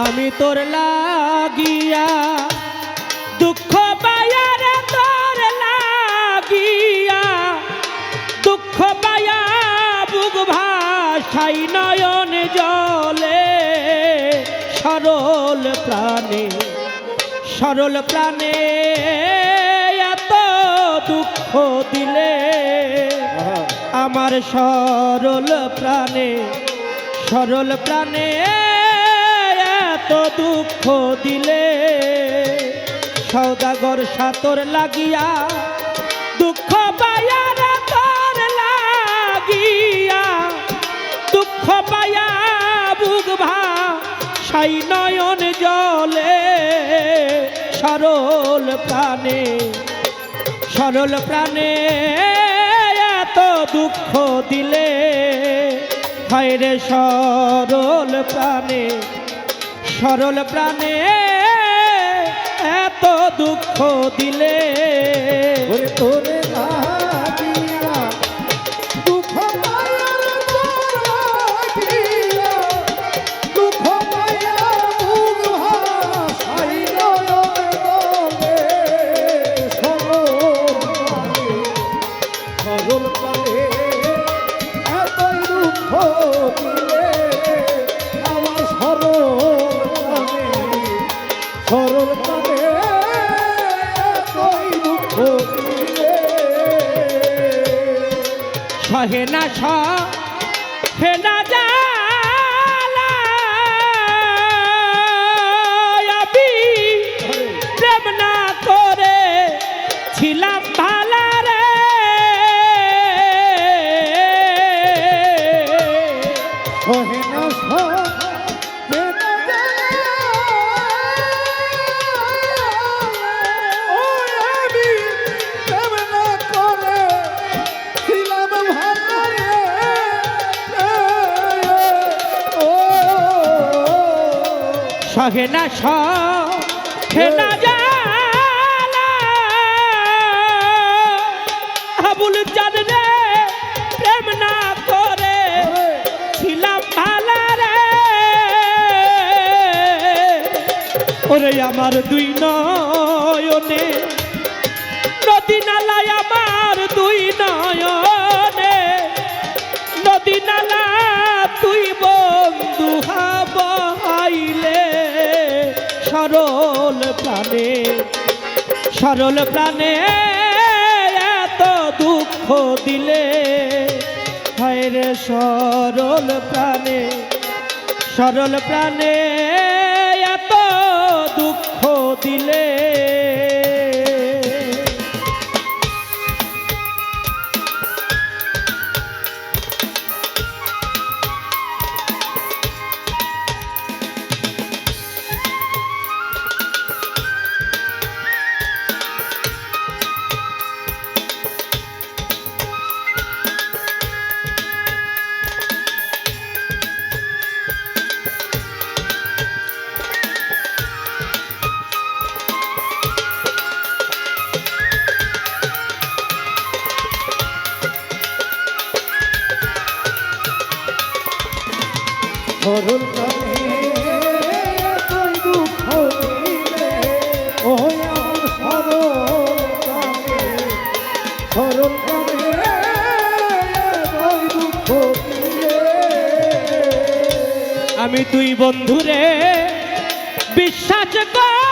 আমি তোর লাগিয়া দুঃখ পায়ার তোর লাগিয়া। দুঃখ পায়া বুক ভাষাই নয়ন জলে। সরল প্রাণে সরল প্রাণে এত দুঃখ দিলে। আমার সরল প্রাণে সরল প্রাণে এত দুঃখ দিলে সৌদাগর সাতর লাগিয়া, দুঃখ পায়ার তোর লাগিয়া, দুঃখ পায়া বুক সাই নয়ন জলে, সরল প্রাণে সরল প্রাণে এত দুঃখ দিলে, হায় রে সরল প্রাণে। সরল প্রাণে এত দুঃখ দিলে। তোরে সহে না সহে না জ্বালা। সহে না সহে না জ্বালা। আবুল চাঁদ রে প্রেম না করে ছিলাম ভালা রে ওরে আমার দুই নয়নে, নদী নালায় আমার দুই নয়নে প্রাণে সরল প্রাণে এত দুঃখ দিলে, হায় রে সরল প্রাণে সরল প্রাণে এত দুঃখ দিলে আমি তুই বন্ধুরে বিশ্বাস করে।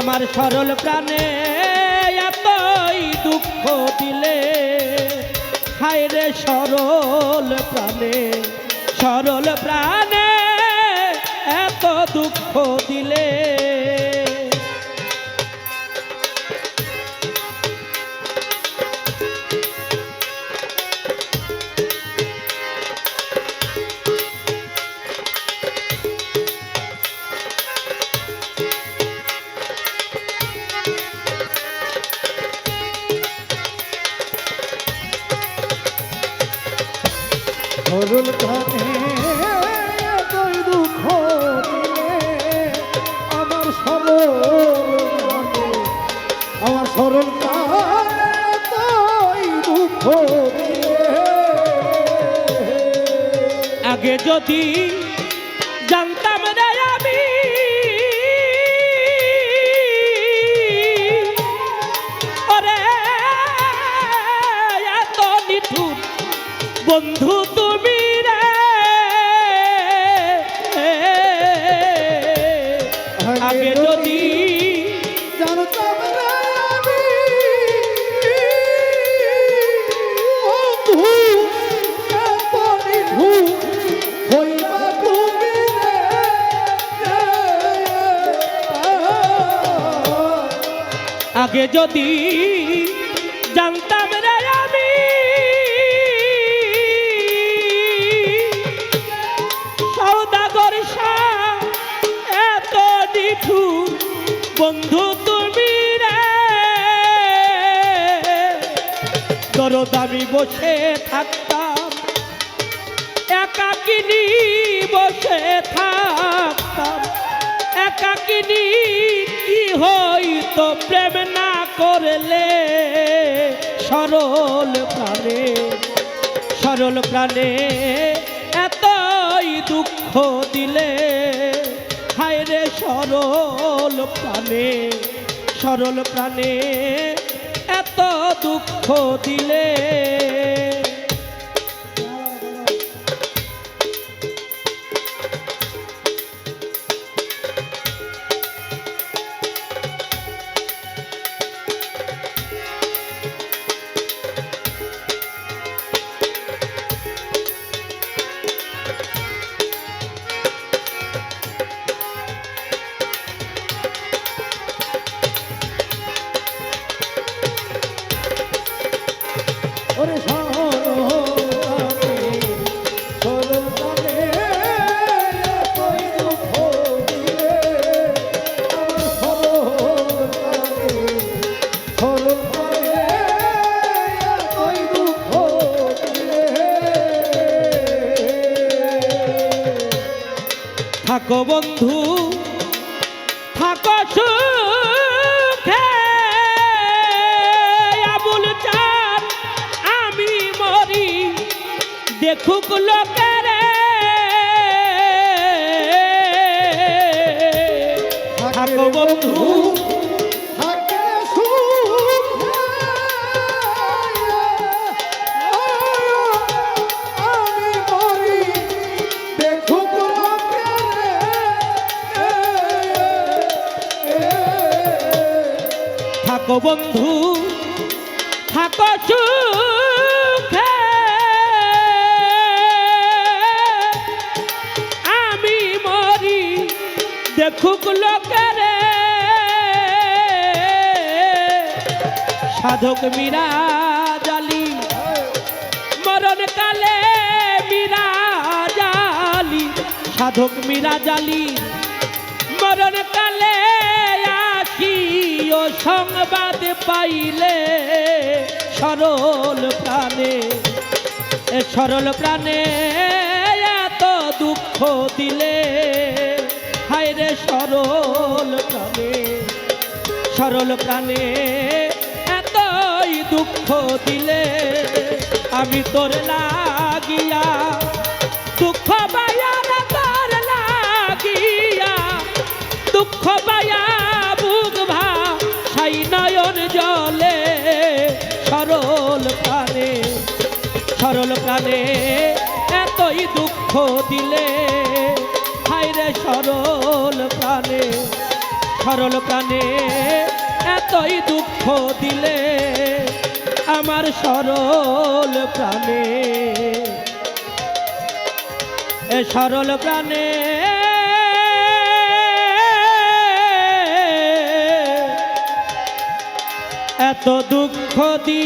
আমার সরল প্রাণে এতই দুঃখ দিলে। হায় রে সরল প্রাণে সরল প্রাণে সরল প্রাণে এতই দুঃখ আমার সরল আমার সরল প্রাণে এতই দুঃখ আগে যদি জানতাম রে আমি, ওরে, এত নিঠুর বন্ধু আগে যদি আগে যদি জানতাম বন্ধু তুমি রে। দরদ আমি বসে থাকতাম, একাকিনী বসে থাকতাম। একাকিনী, কি হইতো প্রেম না করলে? সরল প্রাণে সরল প্রাণে এতই দুঃখ দিলে। সরল প্রাণে সরল প্রাণে এত দুঃখ দিলে। থাকো বন্ধু থাকো সুখে দেখুক লোকেরে। থাকো বন্ধু। থাকে বন্ধু। থাকো সুখে দেখুক লোকেরে সাধক মীরা জালি মরণ কালে মীরা জালি সাধক মীরা জালি মরণ কালে আসি ও সংবাদ পাইলে সরল প্রাণে। সরল প্রাণে এত দুঃখ দিলে রে সরল প্রাণে সরল প্রাণে এতই দুঃখ দিলে আমি তোর লাগিয়া, দুঃখ বায়ার তোর লাগিয়া, দুঃখ বায়া বুক ভা সাই নয়ন জলে, সরল প্রাণে সরল প্রাণে এতই দুঃখ দিলে হায়রে সরল প্রাণে সরল প্রাণে এতই দুঃখ দিলে আমার সরল প্রাণে। এ সরল প্রাণে এত দুঃখ দি